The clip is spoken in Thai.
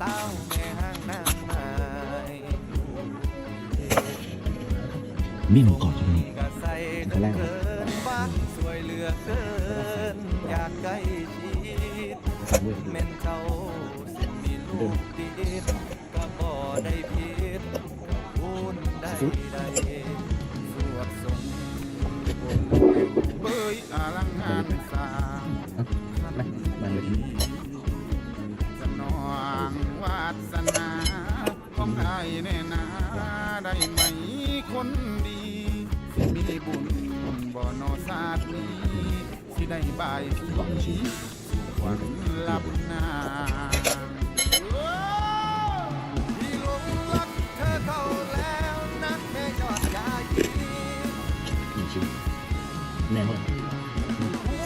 สาวแม่ห้างนางไม้มีหมูกรอบใช่ไหมก็ใส่เกินฟ้าสวยเหลือเกิน อยากใกล้ชิดสามเวทีแม่นเขาสิมีลูกติดก็บ่ได้ผิดพูนได้ได้สวดสมบุญเบยอลังงานสร้างมามาเลยสนองวา สนาของไอ้แน่นาได้ไหมคนดีสิมีบุญบ่อนอศาสนี้สิได้บายสีหวันลับนาพี่ลงรักเธอเขาแล้วนะแค่ยอดยาจีแน่